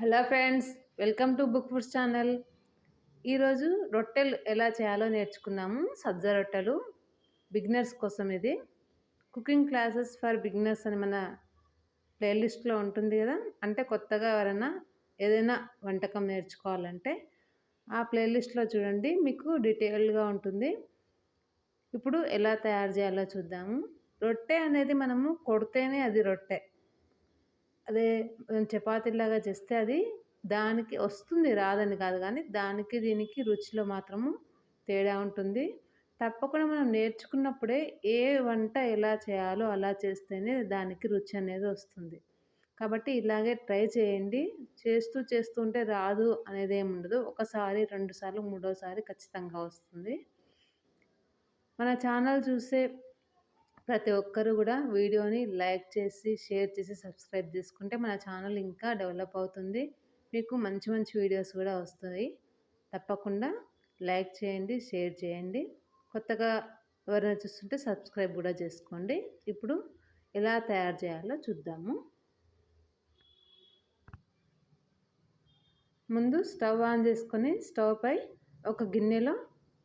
Hello friends welcome to book foods channel. ఈరోజు రొట్టెలు ఎలా చేయాలో నేర్చుకున్నాము సజ్జ రొట్టెలు బిగినర్స్ కోసం ఇది. కుకింగ్ క్లాసెస్ ఫర్ బిగినర్స్ అని మన ప్లేలిస్ట్లో ఉంటుంది కదా. అంటే కొత్తగా ఎవరైనా ఏదైనా వంటకం నేర్చుకోవాలంటే ఆ ప్లేలిస్ట్లో చూడండి మీకు డీటెయిల్గా ఉంటుంది. ఇప్పుడు ఎలా తయారు చేయాలో చూద్దాము. రొట్టె అనేది మనము కొడితేనే అది రొట్టె. అదే చపాతీలాగా చేస్తే అది దానికి వస్తుంది రాదని కాదు కానీ దానికి దీనికి రుచిలో మాత్రము తేడా ఉంటుంది. తప్పకుండా మనం నేర్చుకున్నప్పుడే ఏ వంట ఎలా చేయాలో అలా చేస్తేనే దానికి రుచి అనేది వస్తుంది. కాబట్టి ఇలాగే ట్రై చేయండి. చేస్తూ చేస్తూ ఉంటే రాదు అనేది ఏమి ఉండదు. ఒకసారి రెండుసార్లు మూడోసారి ఖచ్చితంగా వస్తుంది. మన ఛానల్ చూసే ప్రతి ఒక్కరు కూడా వీడియోని లైక్ చేసి షేర్ చేసి సబ్స్క్రైబ్ చేసుకుంటే మన ఛానల్ ఇంకా డెవలప్ అవుతుంది. మీకు మంచి మంచి వీడియోస్ కూడా వస్తాయి. తప్పకుండా లైక్ చేయండి షేర్ చేయండి. కొత్తగా ఎవరైనా చూస్తుంటే సబ్స్క్రైబ్ కూడా చేసుకోండి. ఇప్పుడు ఎలా తయారు చేయాలో చూద్దాము. ముందు స్టవ్ ఆన్ చేసుకొని స్టవ్ పై ఒక గిన్నెలో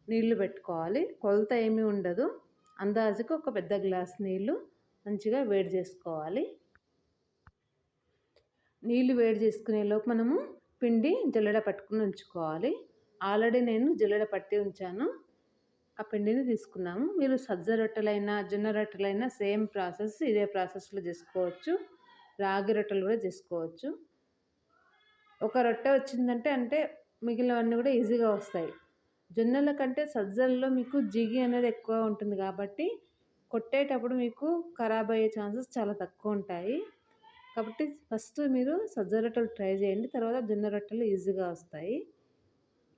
నీళ్ళు పెట్టుకోవాలి. కొలత ఏమీ ఉండదు. అందాజుకు ఒక పెద్ద గ్లాస్ నీళ్ళు మంచిగా వేడి చేసుకోవాలి. నీళ్ళు వేడి చేసుకునే లోపు మనము పిండి జల్లెడ పట్టుకుని ఉంచుకోవాలి. ఆల్రెడీ నేను జల్లెడ పట్టి ఉంచాను. ఆ పిండిని తీసుకున్నాము. మీరు సజ్జ రొట్టెలైనా జొన్న రొట్టెలైనా సేమ్ ప్రాసెస్ ఇదే ప్రాసెస్లో చేసుకోవచ్చు. రాగి రొట్టెలు కూడా చేసుకోవచ్చు. ఒక రొట్టె వచ్చిందంటే అంటే మిగిలినవన్నీ కూడా ఈజీగా వస్తాయి. జొన్నల కంటే సజ్జల్లో మీకు జిగి అనేది ఎక్కువ ఉంటుంది కాబట్టి కొట్టేటప్పుడు మీకు ఖరాబ్ అయ్యే ఛాన్సెస్ చాలా తక్కువ ఉంటాయి. కాబట్టి ఫస్ట్ మీరు సజ్జ రొట్టెలు ట్రై చేయండి. తర్వాత జొన్న రొట్టెలు ఈజీగా వస్తాయి.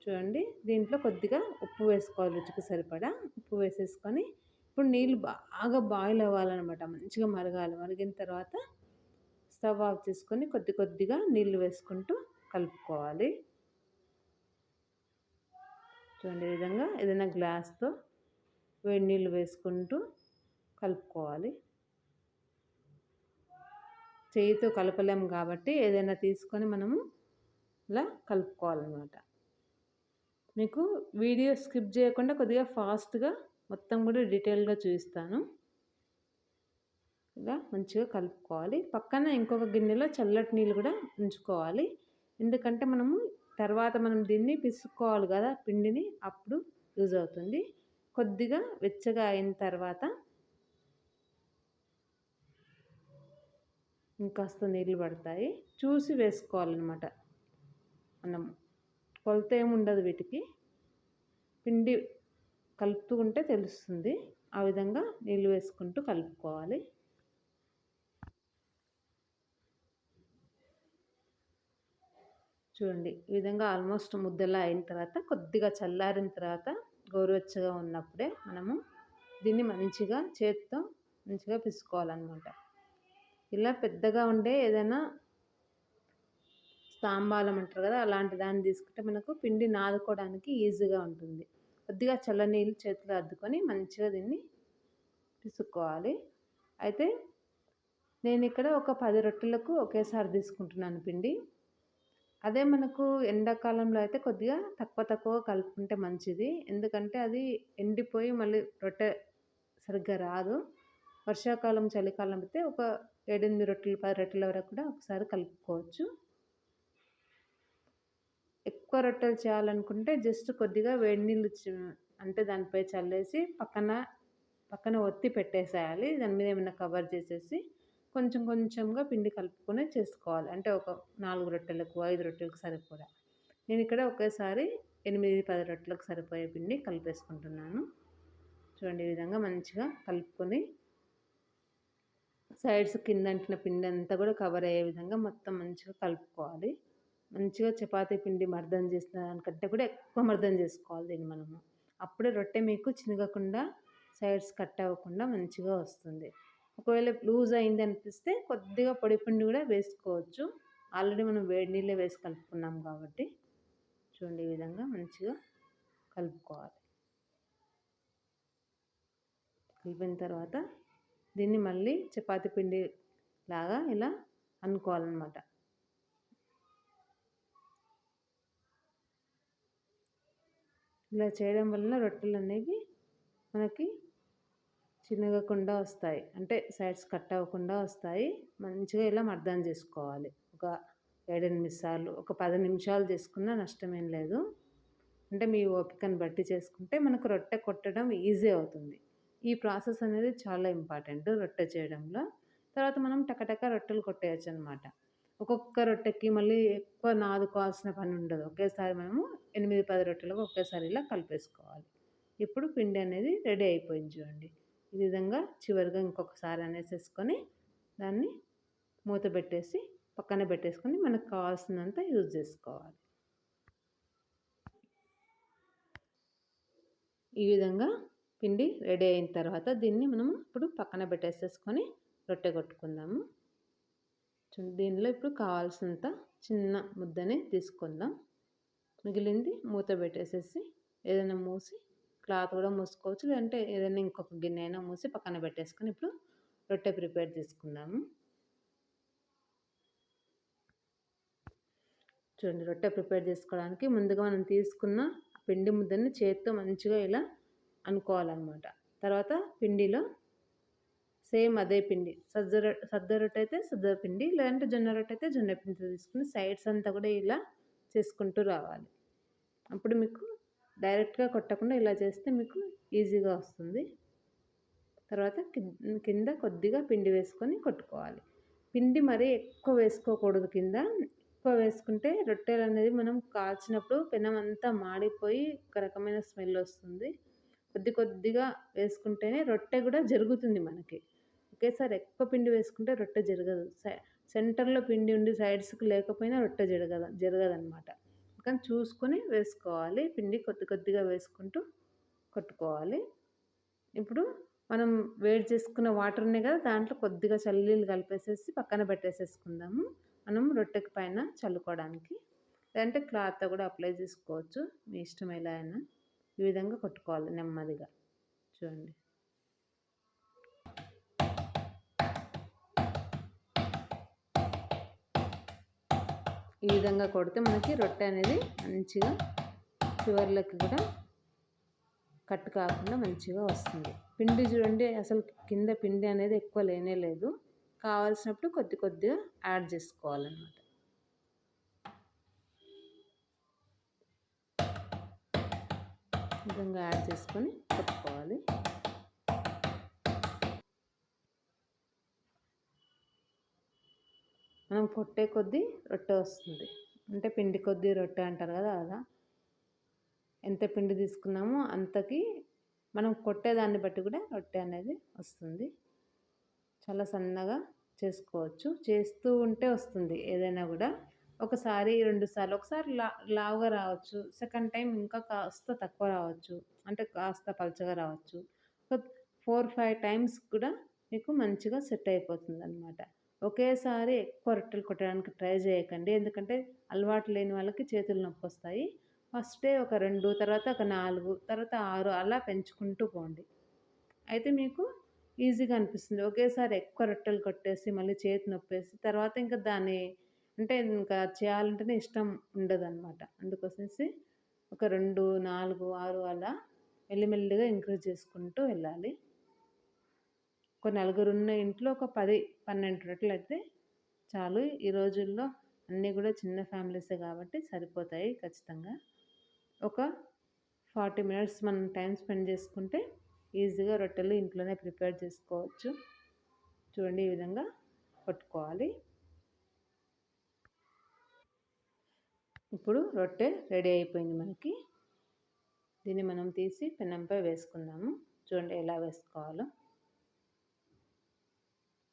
చూడండి దీంట్లో కొద్దిగా ఉప్పు వేసుకోవాలి రుచికి సరిపడా. ఉప్పు వేసేసుకొని ఇప్పుడు నీళ్ళు బాగా బాయిల్ అవ్వాలన్నమాట. మంచిగా మరగాలి. మరిగిన తర్వాత స్టవ్ ఆఫ్ చేసుకొని కొద్ది కొద్దిగా నీళ్ళు వేసుకుంటూ కలుపుకోవాలి. చూడండి విధంగా ఏదైనా గ్లాస్తో వేడి నీళ్ళు వేసుకుంటూ కలుపుకోవాలి. చేయితో కలపలేము కాబట్టి ఏదైనా తీసుకొని మనము ఇలా కలుపుకోవాలన్నమాట. మీకు వీడియో స్కిప్ చేయకుండా కొద్దిగా ఫాస్ట్గా మొత్తం కూడా డీటెయిల్గా చూపిస్తాను. ఇలా మంచిగా కలుపుకోవాలి. పక్కన ఇంకొక గిన్నెలో చల్లటి నీళ్ళు కూడా ఉంచుకోవాలి. ఎందుకంటే మనము తర్వాత మనం దీన్ని పిసుక్కోవాలి కదా పిండిని అప్పుడు యూజ్ అవుతుంది. కొద్దిగా వెచ్చగా అయిన తర్వాత ఇంకాస్త నీళ్ళు పడతాయి. చూసి వేసుకోవాలన్నమాట. మనం కొలత ఏముండదు వీటికి. పిండి కలుపుతూ ఉంటే తెలుస్తుంది. ఆ విధంగా నీళ్ళు వేసుకుంటూ కలుపుకోవాలి. చూడండి. ఈ విధంగా ఆల్మోస్ట్ ముద్దలా అయిన తర్వాత కొద్దిగా చల్లారిన తర్వాత గోరువెచ్చగా ఉన్నప్పుడే మనము దీన్ని మంచిగా చేతితో మంచిగా పిసుకోవాలన్నమాట. ఇలా పెద్దగా ఉండే ఏదైనా స్తాంబాలం అంటారు కదా అలాంటి దాన్ని తీసుకుంటే మనకు పిండి నాదుకోవడానికి ఈజీగా ఉంటుంది. కొద్దిగా చల్ల నీళ్ళు చేతిలో అద్దుకొని మంచిగా దీన్ని పిసుక్కోవాలి. అయితే నేను ఇక్కడ ఒక పది రొట్టెలకు ఒకేసారి తీసుకుంటున్నాను పిండి. అదే మనకు ఎండాకాలంలో అయితే కొద్దిగా తక్కువ తక్కువ కలుపుకుంటే మంచిది. ఎందుకంటే అది ఎండిపోయి మళ్ళీ రొట్టె సరిగ్గా రాదు. వర్షాకాలం చలికాలం అయితే ఒక ఏడెనిమిది రొట్టెలు పది రొట్టెల వరకు కూడా ఒకసారి కలుపుకోవచ్చు. ఎక్కువ రొట్టెలు చేయాలనుకుంటే జస్ట్ కొద్దిగా వేడి నీళ్ళు అంటే దానిపై చల్లేసి పక్కన పక్కన ఒత్తి పెట్టేసేయాలి. దాని మీద ఏమైనా కవర్ చేసేసి కొంచెం కొంచెంగా పిండి కలుపుకొని చేసుకోవాలి. అంటే ఒక నాలుగు రొట్టెలకు ఐదు రొట్టెలకు సరిపోయా నేను ఇక్కడ ఒకేసారి ఎనిమిది పది రొట్టెలకు సరిపోయే పిండి కలిపేసుకుంటున్నాను. చూడండి ఈ విధంగా మంచిగా కలుపుకొని సైడ్స్ కింద అంటిన పిండి అంతా కూడా కవర్ అయ్యే విధంగా మొత్తం మంచిగా కలుపుకోవాలి. మంచిగా చపాతీ పిండి మర్దం చేసిన దానికంటే కూడా ఎక్కువ మర్దం చేసుకోవాలి దీన్ని మనము. అప్పుడే రొట్టె మీకు చినగకుండా సైడ్స్ కట్ అవ్వకుండా మంచిగా వస్తుంది. ఒకవేళ లూజ్ అయింది అనిపిస్తే కొద్దిగా పొడి పిండి కూడా వేసుకోవచ్చు. ఆల్రెడీ మనం వేడి నీళ్ళే వేసి కలుపుకున్నాం కాబట్టి చూడండి ఈ విధంగా మంచిగా కలుపుకోవాలి. కలిపిన తర్వాత దీన్ని మళ్ళీ చపాతి పిండి లాగా ఇలా అనుకోవాలన్నమాట. ఇలా చేయడం వలన రొట్టెలు అనేవి మనకి చిన్నగకుండా వస్తాయి. అంటే సైడ్స్ కట్ అవ్వకుండా వస్తాయి. మంచిగా ఇలా మర్దన చేసుకోవాలి. ఒక ఏడెనిమిది సార్లు ఒక పది నిమిషాలు చేసుకున్నా నష్టమేం లేదు. అంటే మీ ఓపికను బట్టి చేసుకుంటే మనకు రొట్టె కొట్టడం ఈజీ అవుతుంది. ఈ ప్రాసెస్ అనేది చాలా ఇంపార్టెంట్ రొట్టె చేయడంలో. తర్వాత మనం టకటక రొట్టెలు కొట్టేయచ్చు అనమాట ఒక్కొక్క రొట్టెకి మళ్ళీ ఎక్కువ నాదుకోవాల్సిన పని ఉండదు. ఒకేసారి మనము ఎనిమిది పది రొట్టెలకు ఒకేసారి ఇలా కలిపేసుకోవాలి. ఇప్పుడు పిండి అనేది రెడీ అయిపోయింది చూడండి. ఈ విధంగా చివరిగా ఇంకొకసారి అనేసేసుకొని దాన్ని మూత పెట్టేసి పక్కన పెట్టేసుకొని మనకు కావాల్సినంత యూజ్ చేసుకోవాలి. ఈ విధంగా పిండి రెడీ అయిన తర్వాత దీన్ని మనము ఇప్పుడు పక్కన పెట్టేసేసుకొని రొట్టె కొట్టుకుందాము. దీనిలో ఇప్పుడు కావాల్సినంత చిన్న ముద్దని తీసుకుందాం. మిగిలింది మూత పెట్టేసేసి ఏదైనా మూసి క్లాత్ కూడా మూసుకోవచ్చు. లేదంటే ఏదైనా ఇంకొక గిన్నె అయినా మూసి పక్కన పెట్టేసుకొని ఇప్పుడు రొట్టె ప్రిపేర్ చేసుకుందాము. చూడండి రొట్టె ప్రిపేర్ చేసుకోవడానికి ముందుగా మనం తీసుకున్న పిండి ముద్దని చేతితో మంచిగా ఇలా అనుకోవాలన్నమాట. తర్వాత పిండిలో సేమ్ అదే పిండి. సజ్జ సద్ద రొట్టె అయితే సజ్జ పిండి లేదంటే జొన్న రొట్టె అయితే జొన్న పిండి తీసుకుని సైడ్స్ అంతా కూడా ఇలా చేసుకుంటూ రావాలి. అప్పుడు మీకు డైరెక్ట్గా కొట్టకుండా ఇలా చేస్తే మీకు ఈజీగా వస్తుంది. తర్వాత కింద కొద్దిగా పిండి వేసుకొని కొట్టుకోవాలి. పిండి మరీ ఎక్కువ వేసుకోకూడదు కింద. ఎక్కువ వేసుకుంటే రొట్టెలు అనేది మనం కాల్చినప్పుడు పెనం అంతా మాడిపోయి ఒక రకమైన స్మెల్ వస్తుంది. కొద్ది కొద్దిగా వేసుకుంటేనే రొట్టె కూడా జరుగుతుంది మనకి. ఒకేసారి ఎక్కువ పిండి వేసుకుంటే రొట్టె జరగదు. సెంటర్లో పిండి ఉండి సైడ్స్కి లేకపోయినా రొట్టె జరగదు జరగదనమాట. కానీ చూసుకొని వేసుకోవాలి. పిండి కొద్ది కొద్దిగా వేసుకుంటూ కొట్టుకోవాలి. ఇప్పుడు మనం వేడి చేసుకున్న వాటర్ ఉన్నాయి కదా దాంట్లో కొద్దిగా చల్లీలు కలిపేసేసి పక్కన పెట్టేసేసుకుందాము. మనం రొట్టెకి పైన చల్లుకోవడానికి. లేదంటే క్లాత్ కూడా అప్లై చేసుకోవచ్చు. మీ ఇష్టం ఎలా అయినా ఈ విధంగా కొట్టుకోవాలి నెమ్మదిగా. చూడండి. ఈ విధంగా కొడితే మనకి రొట్టె అనేది మంచిగా చివర్లకి కూడా కట్ కాకుండా మంచిగా వస్తుంది. పిండి చూడండి అసలు కింద పిండి అనేది ఎక్కువ లేనే లేదు. కావాల్సినప్పుడు కొద్ది కొద్దిగా యాడ్ చేసుకోవాలన్నమాట. విధంగా యాడ్ చేసుకొని కొట్టుకోవాలి. మనం కొట్టే కొద్దీ రొట్టె వస్తుంది. అంటే పిండి కొద్దీ రొట్టె అంటారు కదా అలా. ఎంత పిండి తీసుకున్నామో అంతకి మనం కొట్టేదాన్ని బట్టి కూడా రొట్టె అనేది వస్తుంది. చాలా సన్నగా చేసుకోవచ్చు. చేస్తూ ఉంటే వస్తుంది ఏదైనా కూడా. ఒకసారి రెండు సార్లు ఒకసారి లా లావుగా రావచ్చు. సెకండ్ టైం ఇంకా కాస్త తక్కువ రావచ్చు. అంటే కాస్త పలచగా రావచ్చు. ఒక ఫోర్ ఫైవ్ టైమ్స్ కూడా మీకు మంచిగా సెట్ అయిపోతుంది అనమాట ఒకేసారి ఎక్కువ రొట్టెలు కొట్టడానికి ట్రై చేయకండి. ఎందుకంటే అలవాటు లేని వాళ్ళకి చేతులు నొప్పి వస్తాయి ఫస్ట్ డే ఒక రెండు తర్వాత ఒక నాలుగు తర్వాత ఆరు అలా పెంచుకుంటూ పోండి. అయితే మీకు ఈజీగా అనిపిస్తుంది. ఒకేసారి ఎక్కువ రొట్టెలు కొట్టేసి మళ్ళీ చేతి నొప్పేసి తర్వాత ఇంకా దాన్ని అంటే ఇంకా చేయాలంటేనే ఇష్టం ఉండదన్నమాట. అందుకోసమేసి ఒక రెండు నాలుగు ఆరు అలా మెల్లిమెల్లిగా ఇంక్రీజ్ చేసుకుంటూ వెళ్ళాలి. ఒక నలుగురు ఉన్న ఇంట్లో ఒక పది పన్నెండు రొట్టెలు అయితే చాలు. ఈ రోజుల్లో అన్నీ కూడా చిన్న ఫ్యామిలీసే కాబట్టి సరిపోతాయి ఖచ్చితంగా. ఒక ఫార్టీ మినిట్స్ మనం టైం స్పెండ్ చేసుకుంటే ఈజీగా రొట్టెలు ఇంట్లోనే ప్రిపేర్ చేసుకోవచ్చు. చూడండి ఈ విధంగా పట్టుకోవాలి ఇప్పుడు రొట్టె రెడీ అయిపోయింది మనకి. దీన్ని మనం తీసి పెనంపై వేసుకుందాము. చూడండి ఎలా వేసుకోవాలో.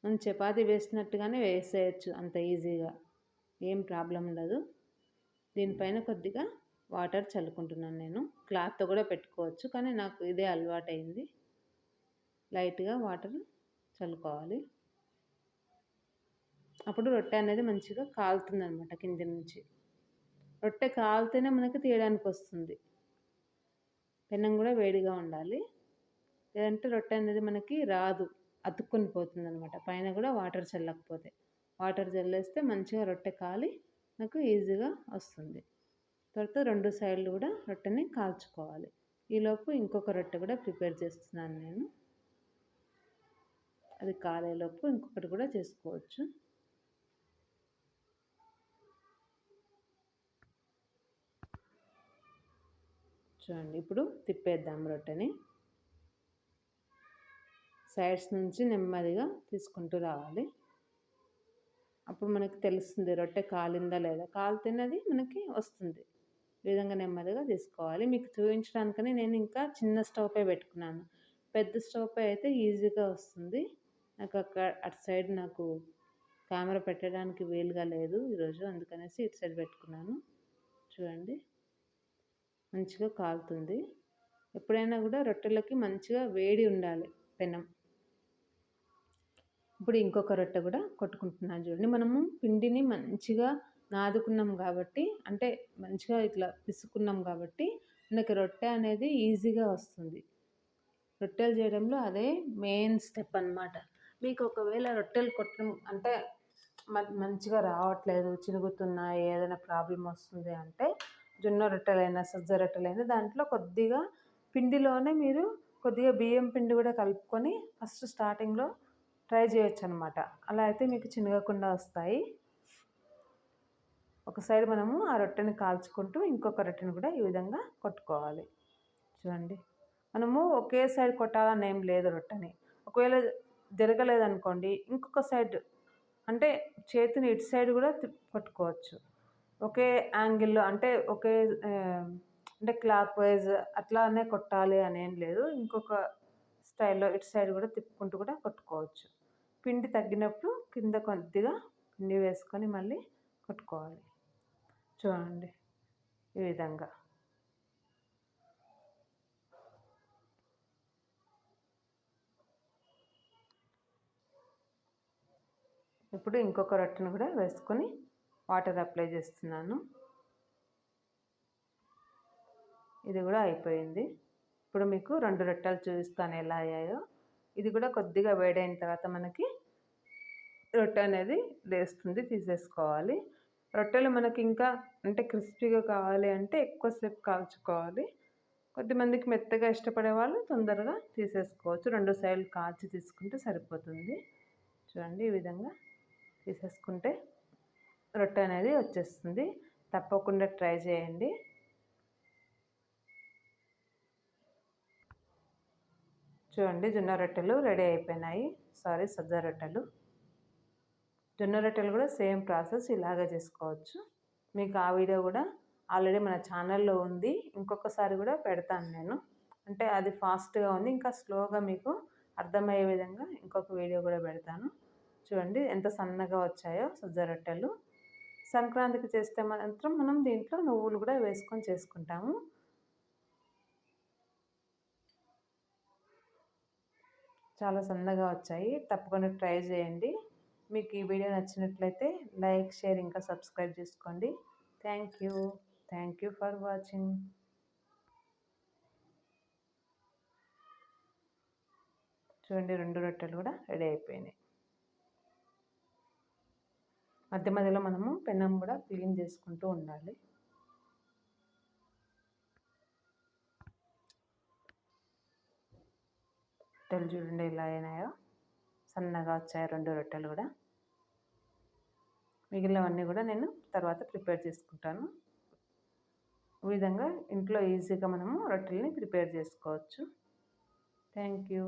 మనం చపాతి వేసినట్టుగానే వేసేయచ్చు అంత ఈజీగా. ఏం ప్రాబ్లం ఉండదు దీనిపైన కొద్దిగా వాటర్ చల్లుకుంటున్నాను నేను. క్లాత్తో కూడా పెట్టుకోవచ్చు కానీ నాకు ఇదే అలవాటైంది. లైట్గా వాటర్ చల్లుకోవాలి. అప్పుడు రొట్టె అనేది మంచిగా కాలుతుంది అనమాట కింది నుంచి. రొట్టె కాలితేనే మనకి తీయడానికి వస్తుంది. పెనం కూడా వేడిగా ఉండాలి. లేదంటే రొట్టె అనేది మనకి రాదు. అతుక్కుని పోతుంది అనమాట పైన కూడా వాటర్ చల్లకపోతే. వాటర్ చల్లేస్తే మంచిగా రొట్టె కాలి నాకు ఈజీగా వస్తుంది. తర్వాత రెండు సైడ్లు కూడా రొట్టెని కాల్చుకోవాలి. ఈలోపు ఇంకొక రొట్టె కూడా ప్రిపేర్ చేస్తున్నాను నేను. అది కాలేలోపు ఇంకొకటి కూడా చేసుకోవచ్చు. చూడండి ఇప్పుడు తిప్పేద్దాం రొట్టెని. సైడ్స్ నుంచి నెమ్మదిగా తీసుకుంటూ రావాలి. అప్పుడు మనకి తెలుస్తుంది రొట్టె కాలిందా లేదా? కాలుతున్నది మనకి వస్తుంది. ఈ విధంగా నెమ్మదిగా తీసుకోవాలి. మీకు చూపించడానికని నేను ఇంకా చిన్న స్టవ్ పై పెట్టుకున్నాను. పెద్ద స్టవ్ పై అయితే ఈజీగా వస్తుంది. నాకు అక్కడ అటు సైడ్ నాకు కెమెరా పెట్టడానికి వీలుగా లేదు ఈరోజు. అందుకనేసి ఇటు సైడ్ పెట్టుకున్నాను. చూడండి. మంచిగా కాలుతుంది. ఎప్పుడైనా కూడా రొట్టెలకి మంచిగా వేడి ఉండాలి పెనం. ఇప్పుడు ఇంకొక రొట్టె కూడా కొట్టుకుంటున్నాను చూడండి. మనము పిండిని మంచిగా నాదుకున్నాం కాబట్టి అంటే మంచిగా ఇట్లా పిసుకున్నాం కాబట్టి మనకి రొట్టె అనేది ఈజీగా వస్తుంది. రొట్టెలు చేయడంలో అదే మెయిన్ స్టెప్ అనమాట మీకు ఒకవేళ రొట్టెలు కొట్టడం అంటే మంచిగా రావట్లేదు చినుగుతున్నాయి ఏదైనా ప్రాబ్లం వస్తుంది అంటే జొన్న రొట్టెలైనా సజ్జ రొట్టెలైనా దాంట్లో కొద్దిగా పిండిలోనే మీరు కొద్దిగా బియ్యం పిండి కూడా కలుపుకొని ఫస్ట్ స్టార్టింగ్లో ట్రై చేయొచ్చు అనమాట అలా అయితే మీకు చినగకుండా వస్తాయి. ఒక సైడ్ మనము ఆ రొట్టెని కాల్చుకుంటూ ఇంకొక రొట్టెని కూడా ఈ విధంగా కొట్టుకోవాలి. చూడండి. మనము ఒకే సైడ్ కొట్టాలని ఏం లేదు రొట్టెని. ఒకవేళ జరగలేదనుకోండి ఇంకొక సైడ్ అంటే చేతిని ఇటు సైడ్ కూడా కొట్టుకోవచ్చు. ఒకే యాంగిల్లో అంటే ఒకే అంటే క్లాక్ వైజ్ అట్లానే కొట్టాలి అని ఏం లేదు. ఇంకొక స్టైల్లో ఇటు సైడ్ కూడా తిప్పుకుంటూ కూడా కొట్టుకోవచ్చు. పిండి తగ్గినప్పుడు కింద కొద్దిగా పిండి వేసుకొని మళ్ళీ కొట్టుకోవాలి. చూడండి ఈ విధంగా. ఇప్పుడు ఇంకొక రొట్టెను కూడా వేసుకొని వాటర్ అప్లై చేస్తున్నాను. ఇది కూడా అయిపోయింది. ఇప్పుడు మీకు రెండు రొట్టెలు చూపిస్తాను ఎలా అయ్యాయో. ఇది కూడా కొద్దిగా వేడైన తర్వాత మనకి రొట్టె అనేది లేస్తుంది తీసేసుకోవాలి. రొట్టెలు మనకి ఇంకా అంటే క్రిస్పీగా కావాలి అంటే ఎక్కువసేపు కాల్చుకోవాలి. కొద్దిమందికి మెత్తగా ఇష్టపడే వాళ్ళు తొందరగా తీసేసుకోవచ్చు. రెండు సైడ్లు కాల్చి తీసుకుంటే సరిపోతుంది. చూడండి ఈ విధంగా తీసేసుకుంటే రొట్టె అనేది వచ్చేస్తుంది. తప్పకుండా ట్రై చేయండి. చూడండి జొన్న రొట్టెలు రెడీ అయిపోయినాయి. సారీ సజ్జ రొట్టెలు. జొన్న రొట్టెలు కూడా సేమ్ ప్రాసెస్ ఇలాగే చేసుకోవచ్చు. మీకు ఆ వీడియో కూడా ఆల్రెడీ మన ఛానల్లో ఉంది. ఇంకొకసారి కూడా పెడతాను నేను. అంటే అది ఫాస్ట్గా ఉంది ఇంకా స్లోగా మీకు అర్థమయ్యే విధంగా ఇంకొక వీడియో కూడా పెడతాను. చూడండి ఎంత సన్నగా వచ్చాయో సజ్జ రొట్టెలు. సంక్రాంతికి చేస్తే మాత్రం మనం దీంట్లో నువ్వులు కూడా వేసుకొని చేసుకుంటాము. చాలా సన్నగా వచ్చాయి. తప్పకుండా ట్రై చేయండి. మీకు ఈ వీడియో నచ్చినట్లయితే లైక్ షేర్ ఇంకా సబ్స్క్రైబ్ చేసుకోండి. Thank you. Thank you for watching. చూడండి రెండు రొట్టెలు కూడా రెడీ అయిపోయినాయి. మధ్య మధ్యలో మనము పెనం కూడా క్లీన్ చేసుకుంటూ ఉండాలి. రొట్టెలు చూడండి ఎలా అయినాయో. సన్నగా వచ్చాయి రెండు రొట్టెలు కూడా. మిగిలినవన్నీ కూడా నేను తర్వాత ప్రిపేర్ చేసుకుంటాను. ఈ విధంగా ఇంట్లో ఈజీగా మనము రొట్టెల్ని ప్రిపేర్ చేసుకోవచ్చు. Thank you.